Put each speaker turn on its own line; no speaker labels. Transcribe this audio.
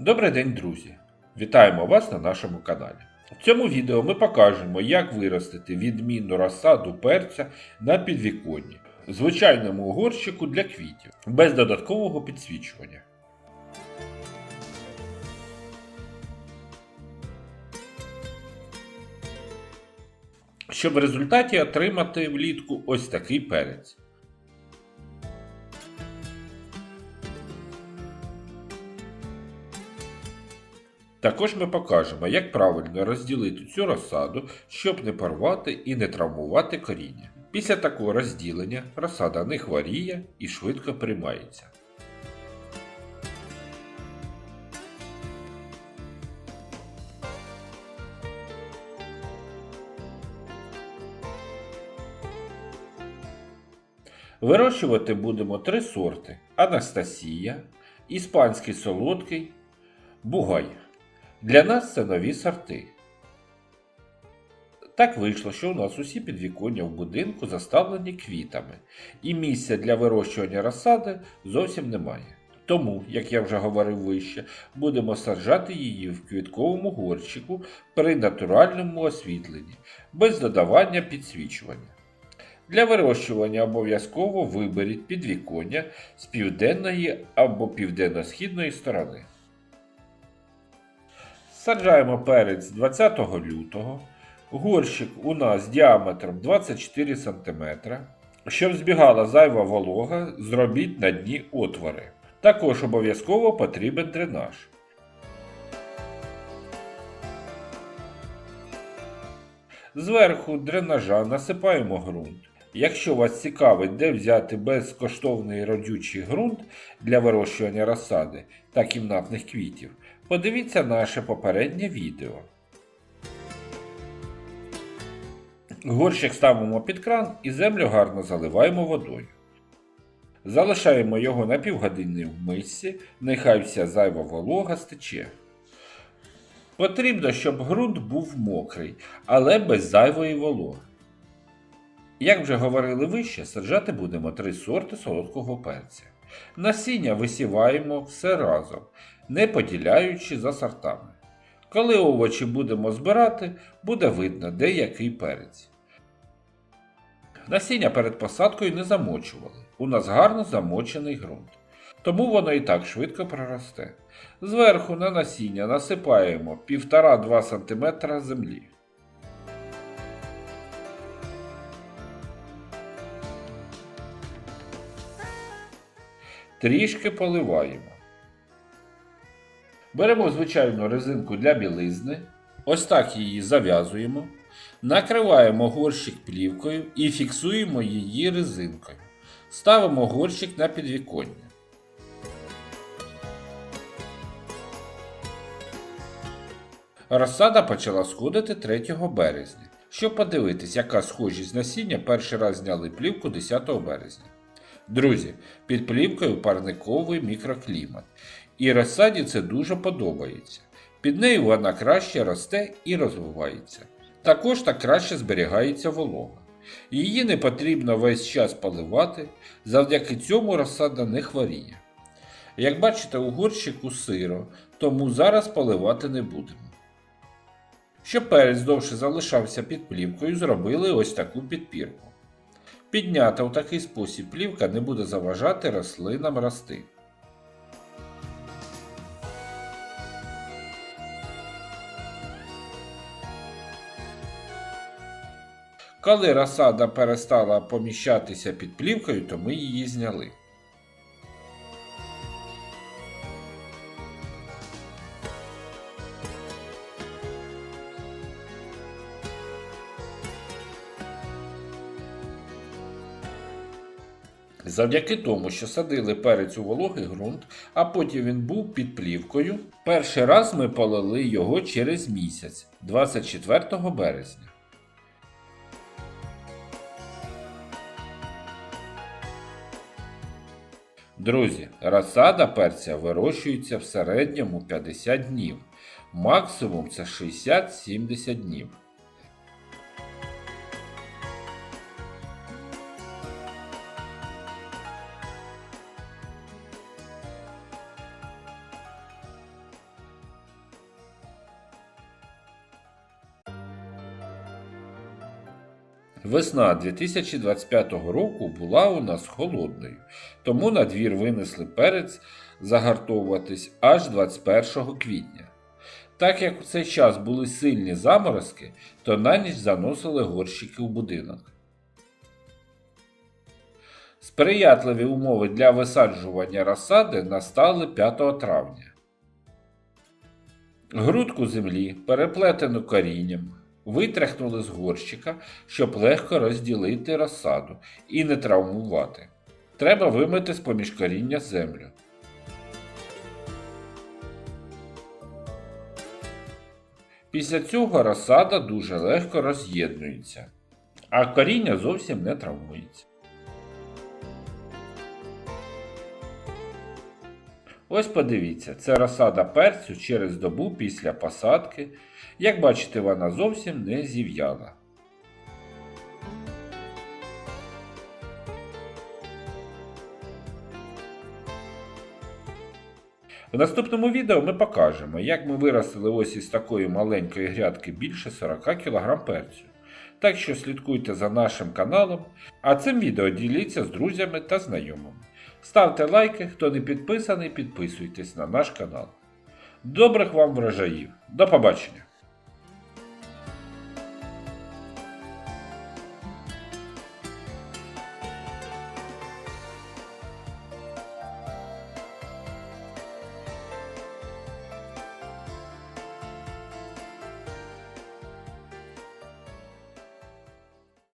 Добрий день, друзі! Вітаємо вас на нашому каналі. В цьому відео ми покажемо, як виростити відмінну розсаду перця на підвіконні, в звичайному горщику для квітів, без додаткового підсвічування. Щоб в результаті отримати влітку ось такий перець. Також ми покажемо, як правильно розділити цю розсаду, щоб не порвати і не травмувати коріння. Після такого розділення розсада не хворіє і швидко приймається. Вирощувати будемо три сорти: Анастасія, іспанський солодкий, Бугай. Для нас це нові сорти. Так вийшло, що у нас усі підвіконня в будинку заставлені квітами, і місця для вирощування розсади зовсім немає. Тому, як я вже говорив вище, будемо саджати її в квітковому горщику при натуральному освітленні, без додавання підсвічування. Для вирощування обов'язково виберіть підвіконня з південної або південно-східної сторони. Саджаємо перець 20 лютого. Горщик у нас діаметром 24 см. Щоб збігала зайва волога, зробіть на дні отвори. Також обов'язково потрібен дренаж. Зверху дренажа насипаємо ґрунт. Якщо вас цікавить, де взяти безкоштовний родючий ґрунт для вирощування розсади та кімнатних квітів, подивіться наше попереднє відео. Горщик ставимо під кран і землю гарно заливаємо водою. Залишаємо його на півгодини в мисці, нехай вся зайва волога стече. Потрібно, щоб ґрунт був мокрий, але без зайвої вологи. Як вже говорили вище, саджати будемо три сорти солодкого перця. Насіння висіваємо все разом, не поділяючи за сортами. Коли овочі будемо збирати, буде видно, де який перець. Насіння перед посадкою не замочували. У нас гарно замочений ґрунт. Тому воно і так швидко проросте. Зверху на насіння насипаємо 1,5-2 см землі. Трішки поливаємо. Беремо звичайну резинку для білизни. Ось так її зав'язуємо. Накриваємо горщик плівкою і фіксуємо її резинкою. Ставимо горщик на підвіконня. Розсада почала сходити 3 березня. Щоб подивитись, яка схожість насіння, перший раз зняли плівку 10 березня. Друзі, під плівкою парниковий мікроклімат. І розсаді це дуже подобається. Під нею вона краще росте і розвивається. Також так краще зберігається волога. Її не потрібно весь час поливати, завдяки цьому розсада не хворіє. Як бачите, у горщику сиро, тому зараз поливати не будемо. Щоб перець довше залишався під плівкою, зробили ось таку підпірку. Піднята у такий спосіб плівка не буде заважати рослинам рости. Коли розсада перестала поміщатися під плівкою, то ми її зняли. Завдяки тому, що садили перець у вологий ґрунт, а потім він був під плівкою, перший раз ми полили його через місяць, 24 березня. Друзі, розсада перця вирощується в середньому 50 днів, максимум це 60-70 днів. Весна 2025 року була у нас холодною, тому на двір винесли перець загартовуватись аж 21 квітня. Так як в цей час були сильні заморозки, то на ніч заносили горщики в будинок. Сприятливі умови для висаджування розсади настали 5 травня. Грудку землі, переплетену корінням, витряхнули з горщика, щоб легко розділити розсаду і не травмувати. Треба вимити з поміж коріння землю. Після цього розсада дуже легко роз'єднується, а коріння зовсім не травмується. Ось подивіться, це розсада перцю через добу після посадки. Як бачите, вона зовсім не зів'яла. В наступному відео ми покажемо, як ми виростили ось із такої маленької грядки більше 40 кг перцю. Так що слідкуйте за нашим каналом, а цим відео діліться з друзями та знайомими. Ставте лайки, хто не підписаний, підписуйтесь на наш канал. Добрих вам врожаїв! До побачення!